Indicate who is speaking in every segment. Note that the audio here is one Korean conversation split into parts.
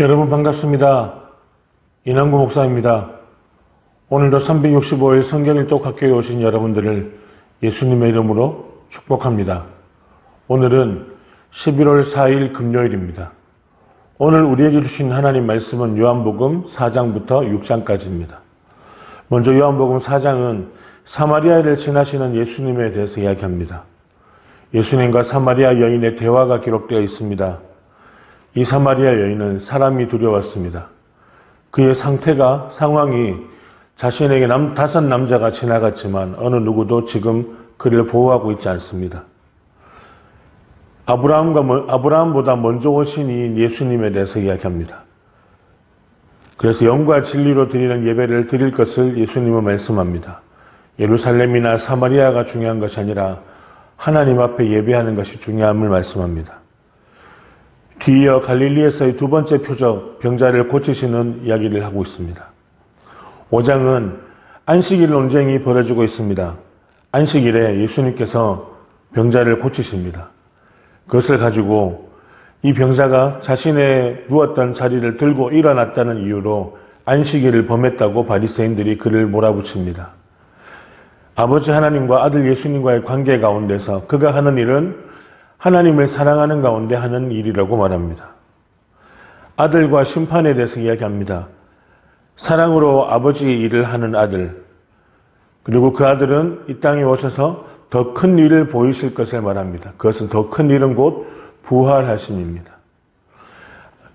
Speaker 1: 여러분 반갑습니다. 이남구 목사입니다. 오늘도 365일 성경일독 학교에 오신 여러분들을 예수님의 이름으로 축복합니다. 오늘은 11월 4일 금요일입니다. 오늘 우리에게 주신 하나님 말씀은 요한복음 4장부터 6장까지입니다. 먼저 요한복음 4장은 사마리아를 지나시는 예수님에 대해서 이야기합니다. 예수님과 사마리아 여인의 대화가 기록되어 있습니다. 이 사마리아 여인은 사람이 두려웠습니다. 그의 상태가 상황이 자신에게 남, 다섯 남자가 지나갔지만 어느 누구도 지금 그를 보호하고 있지 않습니다. 아브라함과 먼- 아브라함보다 먼저 오신 이 예수님에 대해서 이야기합니다. 그래서 영과 진리로 드리는 예배를 드릴 것을 예수님은 말씀합니다. 예루살렘이나 사마리아가 중요한 것이 아니라 하나님 앞에 예배하는 것이 중요함을 말씀합니다. 뒤이어 갈릴리에서의 두 번째 표적 병자를 고치시는 이야기를 하고 있습니다. 5장은 안식일 논쟁이 벌어지고 있습니다. 안식일에 예수님께서 병자를 고치십니다. 그것을 가지고 이 병자가 자신의 누웠던 자리를 들고 일어났다는 이유로 안식일을 범했다고 바리새인들이 그를 몰아붙입니다. 아버지 하나님과 아들 예수님과의 관계 가운데서 그가 하는 일은 하나님을 사랑하는 가운데 하는 일이라고 말합니다. 아들과 심판에 대해서 이야기합니다. 사랑으로 아버지의 일을 하는 아들, 그리고 그 아들은 이 땅에 오셔서 더 큰 일을 보이실 것을 말합니다. 그것은 더 큰 일은 곧 부활하심입니다.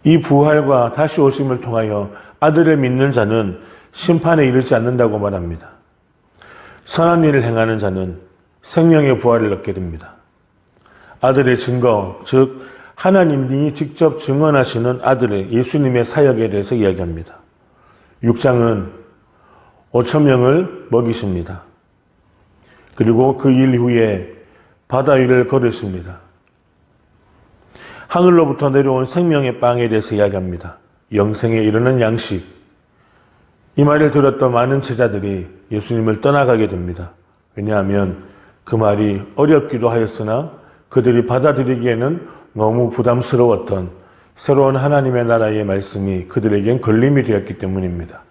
Speaker 1: 이 부활과 다시 오심을 통하여 아들을 믿는 자는 심판에 이르지 않는다고 말합니다. 선한 일을 행하는 자는 생명의 부활을 얻게 됩니다. 아들의 증거, 즉 하나님이 직접 증언하시는 아들의 예수님의 사역에 대해서 이야기합니다. 6장은 5천 명을 먹이십니다. 그리고 그 일 후에 바다 위를 걸으십니다. 하늘로부터 내려온 생명의 빵에 대해서 이야기합니다. 영생에 이르는 양식. 이 말을 들었던 많은 제자들이 예수님을 떠나가게 됩니다. 왜냐하면 그 말이 어렵기도 하였으나 그들이 받아들이기에는 너무 부담스러웠던 새로운 하나님의 나라의 말씀이 그들에겐 걸림이 되었기 때문입니다.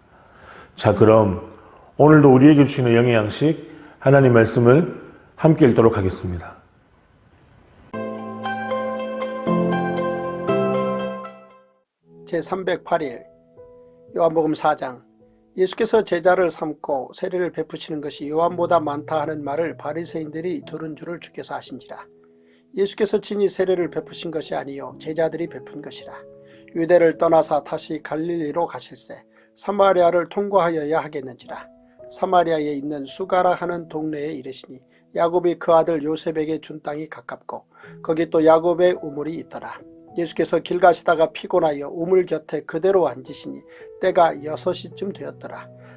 Speaker 1: 자, 그럼 오늘도 우리에게 주시는 영의 양식 하나님 말씀을 함께 읽도록 하겠습니다.
Speaker 2: 제 308일 요한복음 4장 예수께서 제자를 삼고 세례를 베푸시는 것이 요한보다 많다 하는 말을 바리새인들이 들은 줄을 주께서 아신지라. 예수께서 친히 세례를 베푸신 것이 아니요 제자들이 베푼 것이라. 유대를 떠나사 다시 갈릴리로 가실새 사마리아를 통과하여야 하겠는지라. 사마리아에 있는 수가라 하는 동네에 이르시니 야곱이 그 아들 요셉에게 준 땅이 가깝고 거기 또 야곱의 우물이 있더라. 예수께서 길 가시다가 피곤하여 우물 곁에 그대로 앉으시니 때가 여섯 시쯤 되었더라.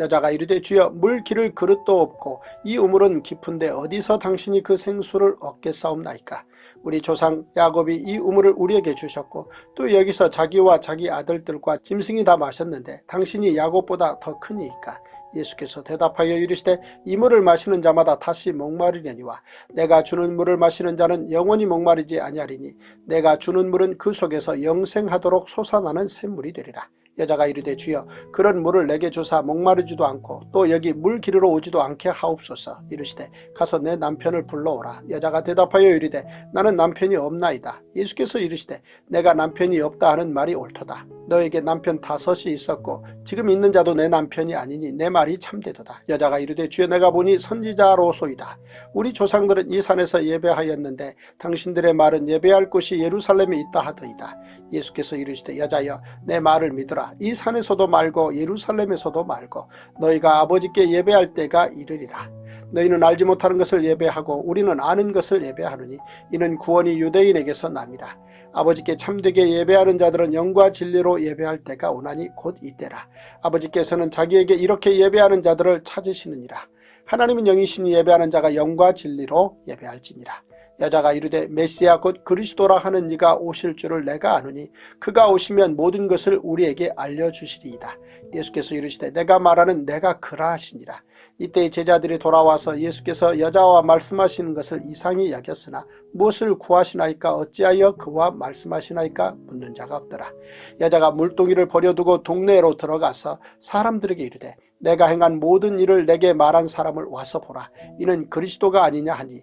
Speaker 2: 여자가 이르되 주여 물 기를 그릇도 없고 이 우물은 깊은데 어디서 당신이 그 생수를 얻겠사옵나이까. 우리 조상 야곱이 이 우물을 우리에게 주셨고 또 여기서 자기와 자기 아들들과 짐승이 다 마셨는데 당신이 야곱보다 더 크니이까. 예수께서 대답하여 이르시되 이 물을 마시는 자마다 다시 목마르려니와 내가 주는 물을 마시는 자는 영원히 목마르지 아니하리니 내가 주는 물은 그 속에서 영생하도록 솟아나는 샘물이 되리라. 여자가 이르되 주여 그런 물을 내게 주사 목마르지도 않고 또 여기 물 기르러 오지도 않게 하옵소서. 이르시되 가서 내 남편을 불러오라. 여자가 대답하여 이르되 나는 남편이 없나이다. 예수께서 이르시되 내가 남편이 없다 하는 말이 옳도다 너에게 남편 다섯이 있었고 지금 있는 자도 내 남편이 아니니 내 말이 참되도다. 여자가 이르되 주여 내가 보니 선지자로소이다. 우리 조상들은 이 산에서 예배하였는데 당신들의 말은 예배할 곳이 예루살렘에 있다 하더이다. 예수께서 이르시되 여자여 내 말을 믿으라. 이 산에서도 말고 예루살렘에서도 말고 너희가 아버지께 예배할 때가 이르리라. 너희는 알지 못하는 것을 예배하고 우리는 아는 것을 예배하느니 이는 구원이 유대인에게서 남이라. 아버지께 참되게 예배하는 자들은 영과 진리로 예배할 때가 오나니 곧 이때라. 아버지께서는 자기에게 이렇게 예배하는 자들을 찾으시느니라. 하나님은 영이시니 예배하는 자가 영과 진리로 예배할지니라. 여자가 이르되 메시아 곧 그리스도라 하는 네가 오실 줄을 내가 아느니 그가 오시면 모든 것을 우리에게 알려주시리이다. 예수께서 이르시되 내가 말하는 내가 그라 하시니라. 이때 제자들이 돌아와서 예수께서 여자와 말씀하시는 것을 이상히 여겼으나 무엇을 구하시나이까 어찌하여 그와 말씀하시나이까 묻는 자가 없더라. 여자가 물동이를 버려두고 동네로 들어가서 사람들에게 이르되 내가 행한 모든 일을 내게 말한 사람을 와서 보라. 이는 그리스도가 아니냐 하니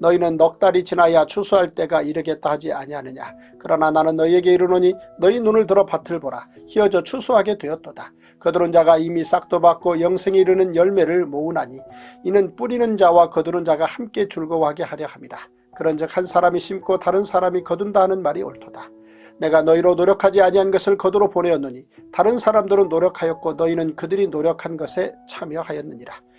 Speaker 2: 너희는 넉 달이 지나야 추수할 때가 이르겠다 하지 아니하느냐. 그러나 나는 너희에게 이르노니 너희 눈을 들어 밭을 보라. 희어져 추수하게 되었도다. 거두는 자가 이미 싹도 받고 영생에 이르는 열매를 모으나니 이는 뿌리는 자와 거두는 자가 함께 즐거워하게 하려 함이라. 그런즉 한 사람이 심고 다른 사람이 거둔다 하는 말이 옳도다. 내가 너희로 노력하지 아니한 것을 거두러 보내었노니 다른 사람들은 노력하였고 너희는 그들이 노력한 것에 참여하였느니라.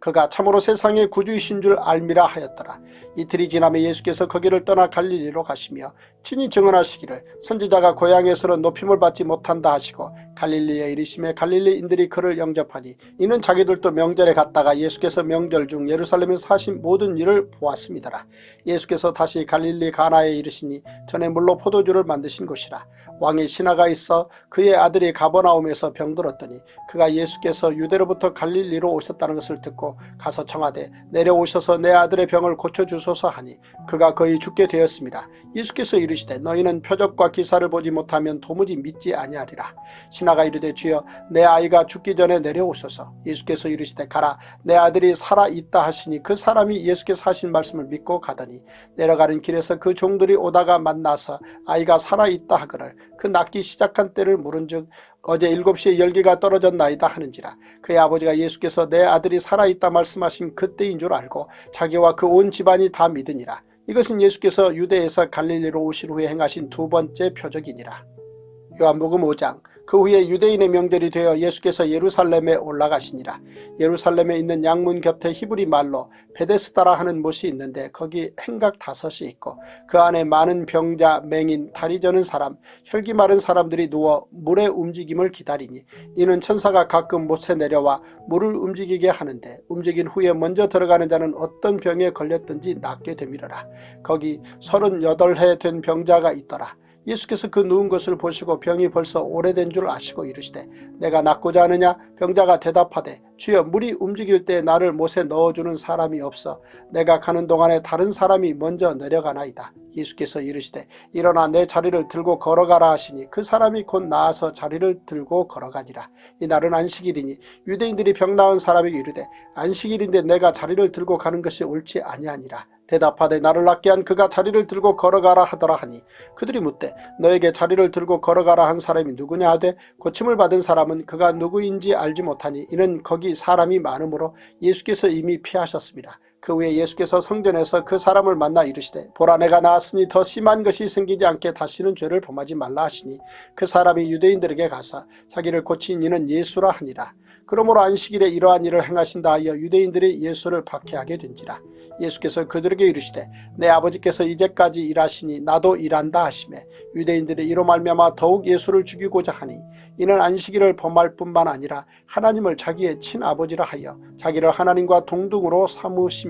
Speaker 2: 그가 참으로 세상의 구주이신 줄 알미라 하였더라. 이틀이 지나며 예수께서 거기를 떠나 갈릴리로 가시며 친히 증언하시기를 선지자가 고향에서는 높임을 받지 못한다 하시고 갈릴리에 이르심에 갈릴리인들이 그를 영접하니 이는 자기들도 명절에 갔다가 예수께서 명절 중 예루살렘에서 하신 모든 일을 보았습니다라. 예수께서 다시 갈릴리 가나에 이르시니 전에 물로 포도주를 만드신 곳이라. 왕의 신하가 있어 그의 아들이 가버나움에서 병들었더니 그가 예수께서 유대로부터 갈릴리로 오셨다는 것을 듣고 가서 청하되 내려오셔서 내 아들의 병을 고쳐주소서 하니 그가 거의 죽게 되었습니다. 예수께서 이르시되 너희는 표적과 기사를 보지 못하면 도무지 믿지 아니하리라. 신하가 이르되 주여 내 아이가 죽기 전에 내려오소서. 예수께서 이르시되 가라 내 아들이 살아 있다 하시니 그 사람이 예수께서 하신 말씀을 믿고 가더니 내려가는 길에서 그 종들이 오다가 만나서 아이가 살아 있다 하거늘 그 낫기 시작한 때를 물은즉 어제 일곱 시에 열기가 떨어졌나이다 하는지라 그의 아버지가 예수께서 내 아들이 살아있다 말씀하신 그때인 줄 알고 자기와 그 온 집안이 다 믿으니라. 이것은 예수께서 유대에서 갈릴리로 오신 후에 행하신 두 번째 표적이니라. 요한복음 5장 그 후에 유대인의 명절이 되어 예수께서 예루살렘에 올라가시니라. 예루살렘에 있는 양문 곁에 히브리 말로 베데스다라 하는 못이 있는데 거기 행각 다섯이 있고 그 안에 많은 병자, 맹인, 다리 저는 사람, 혈기 마른 사람들이 누워 물의 움직임을 기다리니 이는 천사가 가끔 못에 내려와 물을 움직이게 하는데 움직인 후에 먼저 들어가는 자는 어떤 병에 걸렸든지 낫게 되밀어라. 거기 38해 된 병자가 있더라. 예수께서 그 누운 것을 보시고 병이 벌써 오래된 줄 아시고 이르시되 내가 낫고자 하느냐 병자가 대답하되 주여 물이 움직일 때 나를 못에 넣어주는 사람이 없어 내가 가는 동안에 다른 사람이 먼저 내려가나이다. 예수께서 이르시되 일어나 내 자리를 들고 걸어가라 하시니 그 사람이 곧 나아서 자리를 들고 걸어가니라. 이날은 안식일이니 유대인들이 병 나은 사람에게 이르되 안식일인데 내가 자리를 들고 가는 것이 옳지 아니하니라. 대답하되 나를 낫게 한 그가 자리를 들고 걸어가라 하더라 하니 그들이 묻되 너에게 자리를 들고 걸어가라 한 사람이 누구냐 하되 고침을 받은 사람은 그가 누구인지 알지 못하니 이는 거기 사람이 많으므로 예수께서 이미 피하셨습니다. 그 후에 예수께서 성전에서 그 사람을 만나 이르시되 보라 내가 나았으니 더 심한 것이 생기지 않게 다시는 죄를 범하지 말라 하시니 그 사람이 유대인들에게 가서 자기를 고친 이는 예수라 하니라. 그러므로 안식일에 이러한 일을 행하신다 하여 유대인들이 예수를 박해하게 된지라. 예수께서 그들에게 이르시되 내 아버지께서 이제까지 일하시니 나도 일한다 하시매 유대인들이 이로 말미암아 더욱 예수를 죽이고자 하니 이는 안식일을 범할 뿐만 아니라 하나님을 자기의 친아버지라 하여 자기를 하나님과 동등으로 삼으심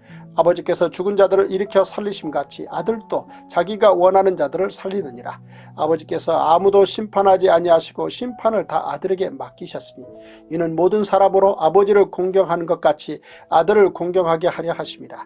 Speaker 2: 아버지께서 죽은 자들을 일으켜 살리심 같이 아들도 자기가 원하는 자들을 살리느니라. 아버지께서 아무도 심판하지 아니하시고 심판을 다 아들에게 맡기셨으니 이는 모든 사람으로 아버지를 공경하는 것 같이 아들을 공경하게 하려 하심이라.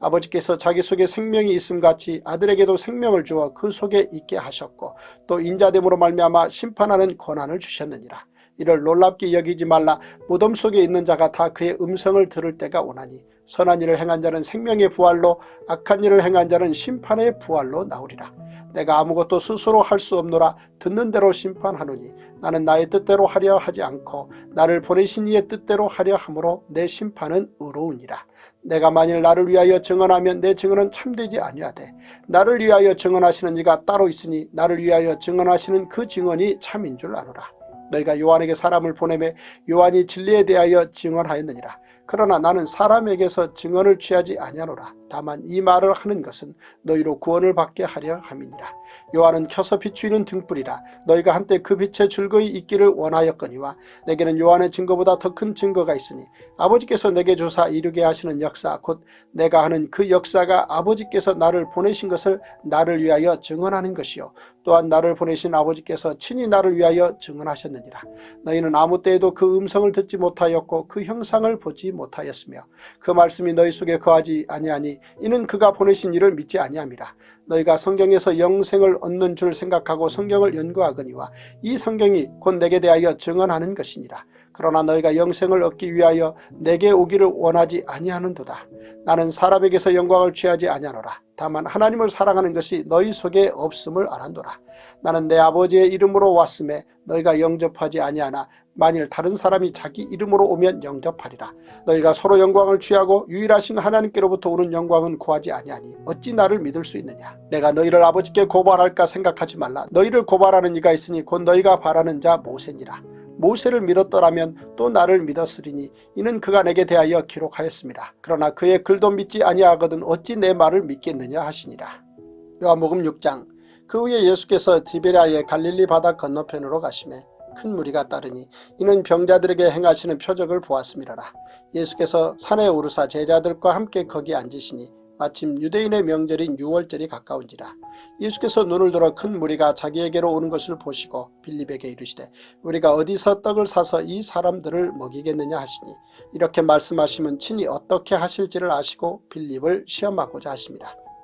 Speaker 2: 아버지께서 자기 속에 생명이 있음 같이 아들에게도 생명을 주어 그 속에 있게 하셨고 또 인자됨으로 말미암아 심판하는 권한을 주셨느니라. 이를 놀랍게 여기지 말라 무덤 속에 있는 자가 다 그의 음성을 들을 때가 오나니 선한 일을 행한 자는 생명의 부활로 악한 일을 행한 자는 심판의 부활로 나오리라. 내가 아무것도 스스로 할 수 없노라 듣는 대로 심판하노니 나는 나의 뜻대로 하려 하지 않고 나를 보내신 이의 뜻대로 하려 함으로 내 심판은 의로우니라. 내가 만일 나를 위하여 증언하면 내 증언은 참되지 아니하되 나를 위하여 증언하시는 이가 따로 있으니 나를 위하여 증언하시는 그 증언이 참인 줄 아노라. 너희가 요한에게 사람을 보내매 요한이 진리에 대하여 증언하였느니라. 그러나 나는 사람에게서 증언을 취하지 아니하노라. 다만 이 말을 하는 것은 너희로 구원을 받게 하려 함이니라. 요한은 켜서 비추이는 등불이라. 너희가 한때 그 빛에 즐거이 있기를 원하였거니와 내게는 요한의 증거보다 더 큰 증거가 있으니 아버지께서 내게 주사 이루게 하시는 역사 곧 내가 하는 그 역사가 아버지께서 나를 보내신 것을 나를 위하여 증언하는 것이요 또한 나를 보내신 아버지께서 친히 나를 위하여 증언하셨느니라. 너희는 아무 때에도 그 음성을 듣지 못하였고 그 형상을 보지 못하였으며 그 말씀이 너희 속에 거하지 아니하니 이는 그가 보내신 이를 믿지 아니함이라. 너희가 성경에서 영생을 얻는 줄 생각하고 성경을 연구하거니와 이 성경이 곧 내게 대하여 증언하는 것이니라. 그러나 너희가 영생을 얻기 위하여 내게 오기를 원하지 아니하는도다. 나는 사람에게서 영광을 취하지 아니하노라. 다만 하나님을 사랑하는 것이 너희 속에 없음을 알았노라. 나는 내 아버지의 이름으로 왔음에 너희가 영접하지 아니하나 만일 다른 사람이 자기 이름으로 오면 영접하리라. 너희가 서로 영광을 취하고 유일하신 하나님께로부터 오는 영광은 구하지 아니하니 어찌 나를 믿을 수 있느냐. 내가 너희를 아버지께 고발할까 생각하지 말라. 너희를 고발하는 이가 있으니 곧 너희가 바라는 자 모세니라. 모세를 믿었더라면 또 나를 믿었으리니 이는 그가 내게 대하여 기록하였습니다. 그러나 그의 글도 믿지 아니하거든 어찌 내 말을 믿겠느냐 하시니라. 요한복음 6장 그 후에 예수께서 디베라의 갈릴리 바다 건너편으로 가심에 큰 무리가 따르니 이는 병자들에게 행하시는 표적을 보았음이라라. 예수께서 산에 오르사 제자들과 함께 거기 앉으시니 마침 유대인의 명절인 유월절이 가까운지라. 예수께서 눈을 들어 큰 무리가 자기에게로 오는 것을 보시고 빌립에게 이르시되 우리가 어디서 떡을 사서 이 사람들을 먹이겠느냐 하시니 이렇게 말씀하시면 친히 어떻게 하실지를 아시고 빌립을 시험하고자 하십니다.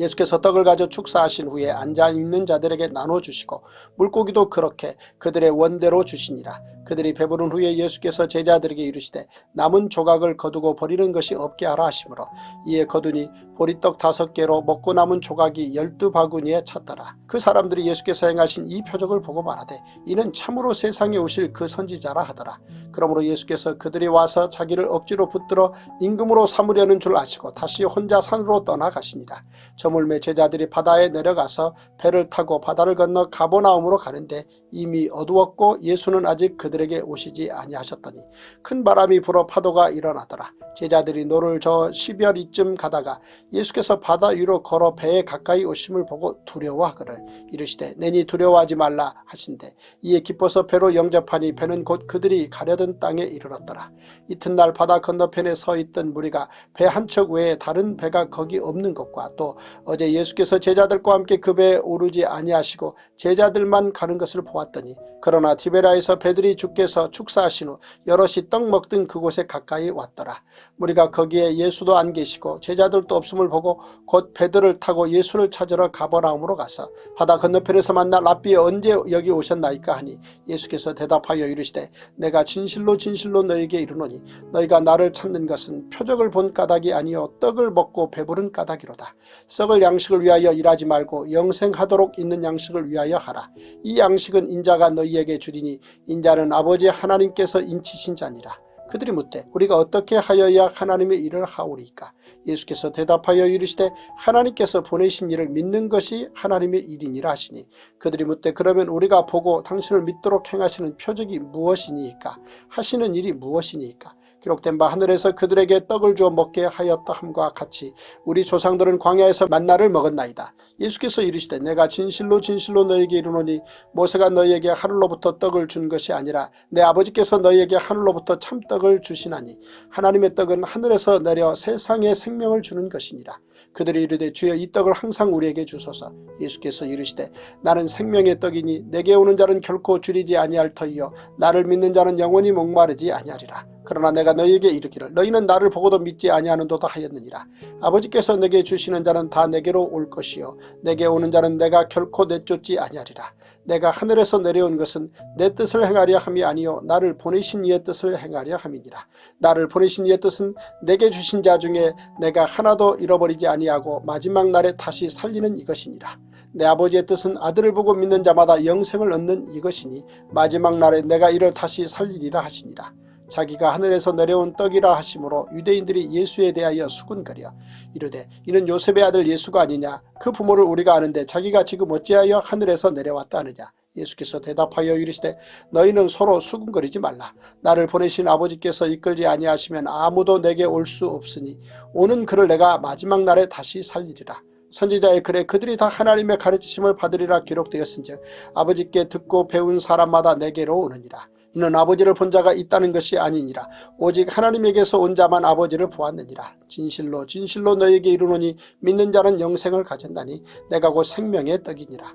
Speaker 2: 예수께서 떡을 가져 축사하신 후에 앉아있는 자들에게 나눠주시고 물고기도 그렇게 그들의 원대로 주시니라. 그들이 배부른 후에 예수께서 제자들에게 이르시되 남은 조각을 거두고 버리는 것이 없게 하라 하시므로 이에 거두니 보리떡 다섯 개로 먹고 남은 조각이 열두 바구니에 찼더라. 그 사람들이 예수께서 행하신 이 표적을 보고 말하되 이는 참으로 세상에 오실 그 선지자라 하더라. 그러므로 예수께서 그들이 와서 자기를 억지로 붙들어 임금으로 삼으려는 줄 아시고 다시 혼자 산으로 떠나가시니라. 저물매 제자들이 바다에 내려가서 배를 타고 바다를 건너 가보나움으로 가는데 이미 어두웠고 예수는 아직 그들 에게 오시지 아니하셨더니 큰 바람이 불어 파도가 일어나더라. 제자들이 노를 저 10여리쯤 가다가 예수께서 바다 위로 걸어 배에 가까이 오심을 보고 두려워하거늘 이르시되 내니 두려워하지 말라 하신대 이에 기뻐서 배로 영접하니 배는 곧 그들이 가려던 땅에 이르렀더라. 이튿날 바다 건너편에 서 있던 무리가 배 한 척 외에 다른 배가 거기 없는 것과 또 어제 예수께서 제자들과 함께 그 배에 오르지 아니하시고 제자들만 가는 것을 보았더니 그러나 디베라에서 배들이 주께서 축사하신 후 여럿이 떡 먹던 그곳에 가까이 왔더라. 우리가 거기에 예수도 안 계시고 제자들도 없음을 보고 곧 배들을 타고 예수를 찾으러 가버나움으로 가서 바다 건너편에서 만나 랍비에 언제 여기 오셨나이까 하니 예수께서 대답하여 이르시되 내가 진실로 진실로 너에게 이르노니 너희가 나를 찾는 것은 표적을 본 까닭이 아니요 떡을 먹고 배부른 까닭이로다. 썩을 양식을 위하여 일하지 말고 영생하도록 있는 양식을 위하여 하라. 이 양식은 인자가 너희에게 주리니 인자는 아버지 하나님께서 인치신 자니라. 그들이 묻되 우리가 어떻게 하여야 하나님의 일을 하오리까? 예수께서 대답하여 이르시되 하나님께서 보내신 일을 믿는 것이 하나님의 일이니라 하시니 그들이 묻되 그러면 우리가 보고 당신을 믿도록 행하시는 표적이 무엇이니까? 하시는 일이 무엇이니까 기록된 바 하늘에서 그들에게 떡을 주어 먹게 하였다 함과 같이 우리 조상들은 광야에서 만나를 먹었나이다. 예수께서 이르시되 내가 진실로 진실로 너에게 이르노니 모세가 너희에게 하늘로부터 떡을 준 것이 아니라 내 아버지께서 너희에게 하늘로부터 참떡을 주시나니 하나님의 떡은 하늘에서 내려 세상에 생명을 주는 것이니라. 그들이 이르되 주여 이 떡을 항상 우리에게 주소서. 예수께서 이르시되 나는 생명의 떡이니 내게 오는 자는 결코 줄이지 아니할 터이요 나를 믿는 자는 영원히 목마르지 아니하리라. 그러나 내가 너희에게 이르기를 너희는 나를 보고도 믿지 아니하는도다 하였느니라. 아버지께서 내게 주시는 자는 다 내게로 올 것이요 내게 오는 자는 내가 결코 내쫓지 아니하리라. 내가 하늘에서 내려온 것은 내 뜻을 행하려 함이 아니요 나를 보내신 이의 뜻을 행하려 함이니라. 나를 보내신 이의 뜻은 내게 주신 자 중에 내가 하나도 잃어버리지 아니하고 마지막 날에 다시 살리는 이것이니라. 내 아버지의 뜻은 아들을 보고 믿는 자마다 영생을 얻는 이것이니 마지막 날에 내가 이를 다시 살리리라 하시니라. 자기가 하늘에서 내려온 떡이라 하심으로 유대인들이 예수에 대하여 수군거려. 이르되 이는 요셉의 아들 예수가 아니냐? 그 부모를 우리가 아는데 자기가 지금 어찌하여 하늘에서 내려왔다 하느냐? 예수께서 대답하여 이르시되 너희는 서로 수군거리지 말라. 나를 보내신 아버지께서 이끌지 아니하시면 아무도 내게 올 수 없으니 오는 그를 내가 마지막 날에 다시 살리리라. 선지자의 글에 그들이 다 하나님의 가르치심을 받으리라 기록되었은즉 아버지께 듣고 배운 사람마다 내게로 오느니라 이는 아버지를 본 자가 있다는 것이 아니니라. 오직 하나님에게서 온 자만 아버지를 보았느니라. 진실로 진실로 너에게 이르노니 믿는 자는 영생을 가진다니 내가 곧 생명의 떡이니라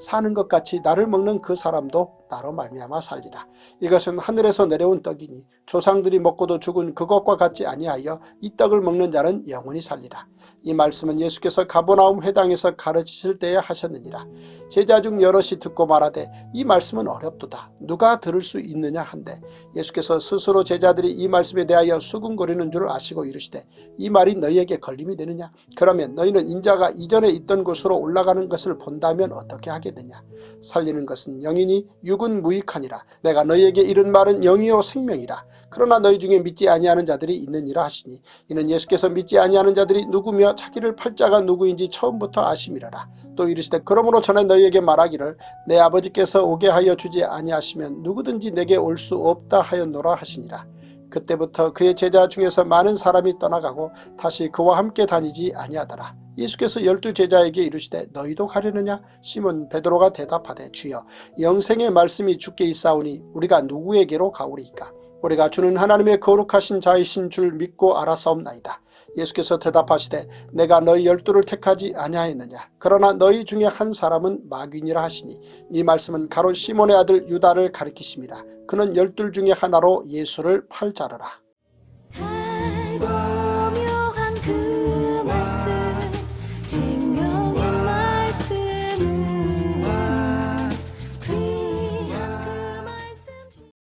Speaker 2: 사는 것 같이 나를 먹는 그 사람도 나로 말미암아 살리라. 이것은 하늘에서 내려온 떡이니 조상들이 먹고도 죽은 그것과 같지 아니하여 이 떡을 먹는 자는 영원히 살리라. 이 말씀은 예수께서 가보나움 회당에서 가르치실 때에 하셨느니라. 제자 중 여럿이 듣고 말하되 이 말씀은 어렵도다. 누가 들을 수 있느냐 한데 예수께서 스스로 제자들이 이 말씀에 대하여 수군거리는 줄 아시고 이르시되 이 말이 너희에게 걸림이 되느냐 그러면 너희는 인자가 이전에 있던 곳으로 올라가는 것을 본다면 어떻게 하겠느냐 살리는 것은 영이니 육은 무익하니라. 내가 너희에게 이른 말은 영이요 생명이라. 그러나 너희 중에 믿지 아니하는 자들이 있느니라 하시니 이는 예수께서 믿지 아니하는 자들이 누구며 자기를 팔자가 누구인지 처음부터 아심이라라. 또 이르시되 그러므로 전에 너희에게 말하기를 내 아버지께서 오게 하여 주지 아니하시면 누구든지 내게 올 수 없다 하였노라 하시니라 그때부터 그의 제자 중에서 많은 사람이 떠나가고 다시 그와 함께 다니지 아니하더라. 예수께서 열두 제자에게 이르시되 너희도 가려느냐? 시몬 베드로가 대답하되 주여 영생의 말씀이 주께 있사오니 우리가 누구에게로 가오리이까? 우리가 주는 하나님의 거룩하신 자이신 줄 믿고 알아사옵나이다. 예수께서 대답하시되 내가 너희 열두를 택하지 아니하였느냐? 그러나 너희 중에 한 사람은 마귀니라 하시니 이 말씀은 가로 시몬의 아들 유다를 가리키심이라 그는 열둘 중에 하나로 예수를 팔자르라